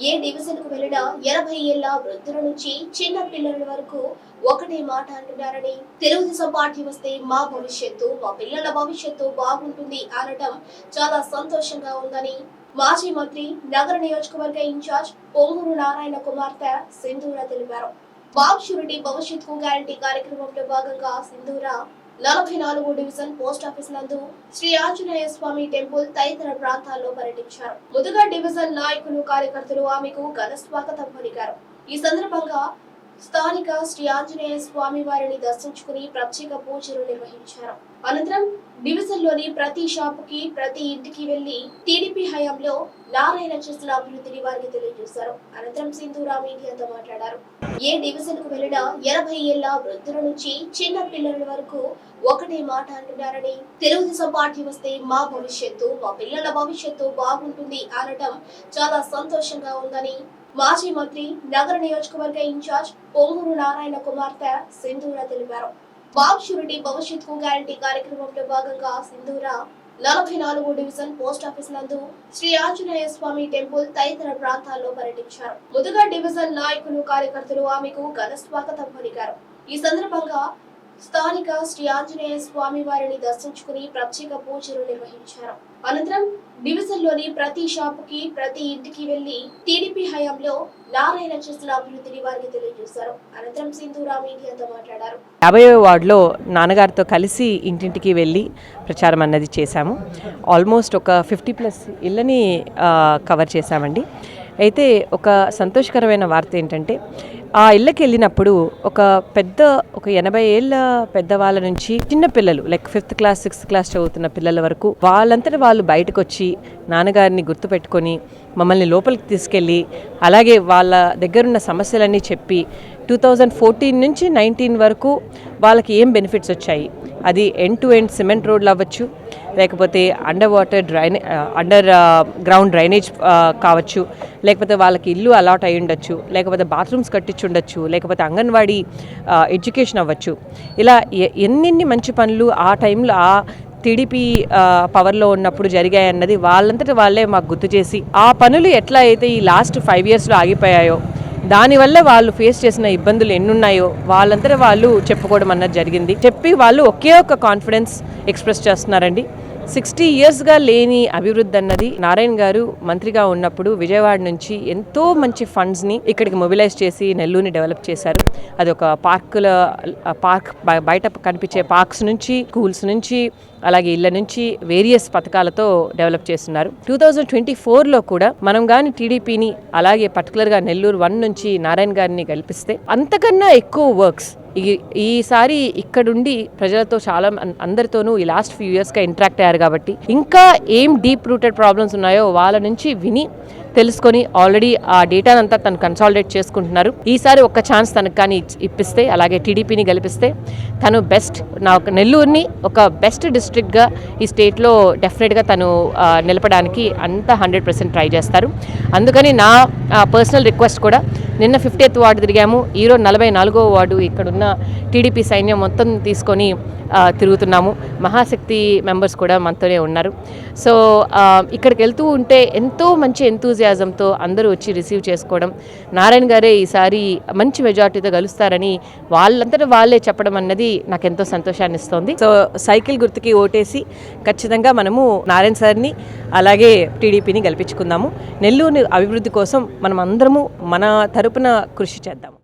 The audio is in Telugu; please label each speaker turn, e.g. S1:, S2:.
S1: ఏ డివిజన్కు వెళ్ళినా ఎనభై ఏళ్ళ వృద్ధుల నుంచి చిన్న పిల్లల వరకు ఒకటే మాట అంటున్నారని తెలుగుదేశం పార్టీ వస్తే మా భవిష్యత్తు మా పిల్లల భవిష్యత్తు బాగుంటుంది అనడం చాలా సంతోషంగా ఉందని మాజీ మంత్రి నగర నియోజకవర్గ ఇన్ఛార్జ్ పొంగూరు నారాయణ కుమార్తె సింధూర తెలిపారు. బాబు షూరిటీ భవిష్యత్తుకు గ్యారంటీ కార్యక్రమంలో భాగంగా సింధూర నలభై నాలుగు డివిజన్ పోస్ట్ ఆఫీస్ నందు శ్రీ ఆంజనేయ స్వామి టెంపుల్ తదితర ప్రాంతాల్లో పర్యటించారు. ముదుగా డివిజన్ నాయకులు కార్యకర్తలు ఆమెకు ఘన స్వాగతం పలికారు. ఈ సందర్భంగా స్థానిక శ్రీ ఆంజనేయ స్వామి వారిని దర్శించుకుని ప్రత్యేక పూజలు నిర్వహించారు. అనంతరం డివిజన్లోని ప్రతి షాపుకి ప్రతి ఇంటికి వెళ్ళి టీడీపీ హయాంలో నారాయణ చేసిన అభివృద్ధిని వారికి తెలియజేశారు. అనంతరం సింధూరా మీడియాతో మాట్లాడారు. ఏ డివిజన్కు వెళ్ళినా ఎనభై ఏళ్ళ వృద్ధుల నుంచి చిన్న పిల్లల వరకు ఒకటే మాట అంటున్నారని తెలుగుదేశం పార్టీ వస్తే మా భవిష్యత్తు మా పిల్లల భవిష్యత్తు బాగుంటుంది అనడం చాలా సంతోషంగా ఉందని మాజీ మంత్రి నగర నియోజకవర్గ ఇన్ఛార్జ్ పొంగూరు నారాయణ కుమార్తె సింధూర తెలిపారు. బాబ్ భవిష్యత్కు గ్యారంటీ కార్యక్రమంలో భాగంగా సింధూర నలభై నాలుగు డివిజన్ పోస్ట్ ఆఫీస్ నందు శ్రీ ఆంజనేయ స్వామి టెంపుల్ తదితర ప్రాంతాల్లో పర్యటించారు. ముందుగా డివిజన్ నాయకులు కార్యకర్తలు ఆమెకు ఘన స్వాగతం పలికారు. ఈ సందర్భంగా స్థానిక శ్రీ ఆంజనేయ స్వామి వారిని దర్శించుకుని ప్రత్యేక పూజలు నిర్వహించారు. అనంతరం డివిజన్లోని ప్రతి షాపుకి ప్రతి ఇంటికి వెళ్ళి టీడీపీ హయాంలో లారైన చేసిన అభివృద్ధిని వారికి తెలియజేశారు. అనంతరం సింధూరా మీడియాతో మాట్లాడారు.
S2: యాభై వార్డులో నాన్నగారితో కలిసి ఇంటింటికి వెళ్ళి ప్రచారం అన్నది చేశాము. ఆల్మోస్ట్ ఒక ఫిఫ్టీ ప్లస్ ఇళ్ళని కవర్ చేశామండి. అయితే ఒక సంతోషకరమైన వార్త ఏంటంటే ఆ ఇళ్ళకి వెళ్ళినప్పుడు ఒక పెద్ద ఒక ఎనభై ఏళ్ళ పెద్దవాళ్ళ నుంచి చిన్న పిల్లలు like fifth class sixth class చదువుతున్న పిల్లల వరకు వాళ్ళంతట వాళ్ళు బయటకు వచ్చి నాన్నగారిని గుర్తుపెట్టుకొని మమ్మల్ని లోపలికి తీసుకెళ్ళి అలాగే వాళ్ళ దగ్గరున్న సమస్యలన్నీ చెప్పి టూ థౌజండ్ ఫోర్టీన్ నుంచి నైన్టీన్ వరకు వాళ్ళకి ఏం బెనిఫిట్స్ వచ్చాయి? అది ఎండ్ టు ఎండ్ సిమెంట్ రోడ్లు అవ్వచ్చు లేకపోతే under water డ్రైనే underground drainage కావచ్చు లేకపోతే వాళ్ళకి ఇల్లు అలాట్ అయి ఉండొచ్చు లేకపోతే బాత్రూమ్స్ కట్టించు ఉండొచ్చు లేకపోతే అంగన్వాడీ ఎడ్యుకేషన్ అవ్వచ్చు. ఇలా ఎ- ఎన్నెన్ని మంచి పనులు ఆ టైంలో ఆ టీడీపీ పవర్లో ఉన్నప్పుడు జరిగాయన్నది వాళ్ళంతటి వాళ్ళే మాకు గుర్తు చేసి ఆ పనులు ఎట్లా అయితే ఈ లాస్ట్ ఫైవ్ ఇయర్స్లో ఆగిపోయాయో దానివల్ల వాళ్ళు ఫేస్ చేసిన ఇబ్బందులు ఎన్నున్నాయో వాళ్ళంతటా వాళ్ళు చెప్పుకోవడం అన్నది జరిగింది. చెప్పి వాళ్ళు ఒకే ఒక కాన్ఫిడెన్స్ ఎక్స్ప్రెస్ చేస్తున్నారండి. సిక్స్టీ ఇయర్స్గా లేని అభివృద్ధి అన్నది నారాయణ గారు మంత్రిగా ఉన్నప్పుడు విజయవాడ నుంచి ఎంతో మంచి ఫండ్స్ని ఇక్కడికి మొబిలైజ్ చేసి నెల్లూరుని డెవలప్ చేశారు. అది ఒక పార్కుల పార్క్ బయట కనిపించే పార్క్స్ నుంచి స్కూల్స్ నుంచి అలాగే ఇళ్ళ నుంచి వేరియస్ పథకాలతో డెవలప్ చేస్తున్నారు. టూ థౌజండ్ ట్వంటీ ఫోర్లో కూడా మనం కానీ టీడీపీని అలాగే పర్టికులర్గా నెల్లూరు వన్ నుంచి నారాయణ గారిని కల్పిస్తే అంతకన్నా ఎక్కువ వర్క్స్ ఈ ఈసారి ఇక్కడుండి ప్రజలతో చాలా అందరితోనూ ఈ లాస్ట్ ఫ్యూ ఇయర్స్గా ఇంటరాక్ట్ అయ్యారు కాబట్టి ఇంకా ఏం డీప్ రూటెడ్ ప్రాబ్లమ్స్ ఉన్నాయో వాళ్ళ నుంచి విని తెలుసుకొని ఆల్రెడీ ఆ డేటానంతా తను కన్సాలిడేట్ చేసుకుంటున్నారు. ఈసారి ఒక్క ఛాన్స్ తనకు కానీ ఇప్పిస్తే అలాగే టీడీపీని గెలిపిస్తే తను బెస్ట్ నా ఒక నెల్లూరుని ఒక బెస్ట్ డిస్ట్రిక్ట్గా ఈ స్టేట్లో డెఫినెట్గా తను నిలపడానికి అంతా హండ్రెడ్ పర్సెంట్ ట్రై చేస్తారు. అందుకని నా పర్సనల్ రిక్వెస్ట్ కూడా నిన్న ఫిఫ్టీ ఎయిత్ వార్డు తిరిగాము. ఈరోజు నలభై నాలుగో వార్డు ఇక్కడున్న టీడీపీ సైన్యం మొత్తం తీసుకొని తిరుగుతున్నాము. మహాశక్తి మెంబర్స్ కూడా మనతోనే ఉన్నారు. సో ఇక్కడికి వెళ్తూ ఉంటే ఎంతో మంచి ఎంతూజియాజంతో అందరూ వచ్చి రిసీవ్ చేసుకోవడం నారాయణ గారే ఈసారి మంచి మెజార్టీతో కలుస్తారని వాళ్ళంతటా వాళ్ళే చెప్పడం అన్నది నాకు ఎంతో సంతోషాన్ని ఇస్తోంది సో సైకిల్ గుర్తుకి ఓటేసి ఖచ్చితంగా మనము నారాయణ సార్ని అలాగే టీడీపీని గెలిపించుకుందాము. నెల్లూరు అభివృద్ధి కోసం మనం అందరము మన తరపున కృషి చేద్దాము.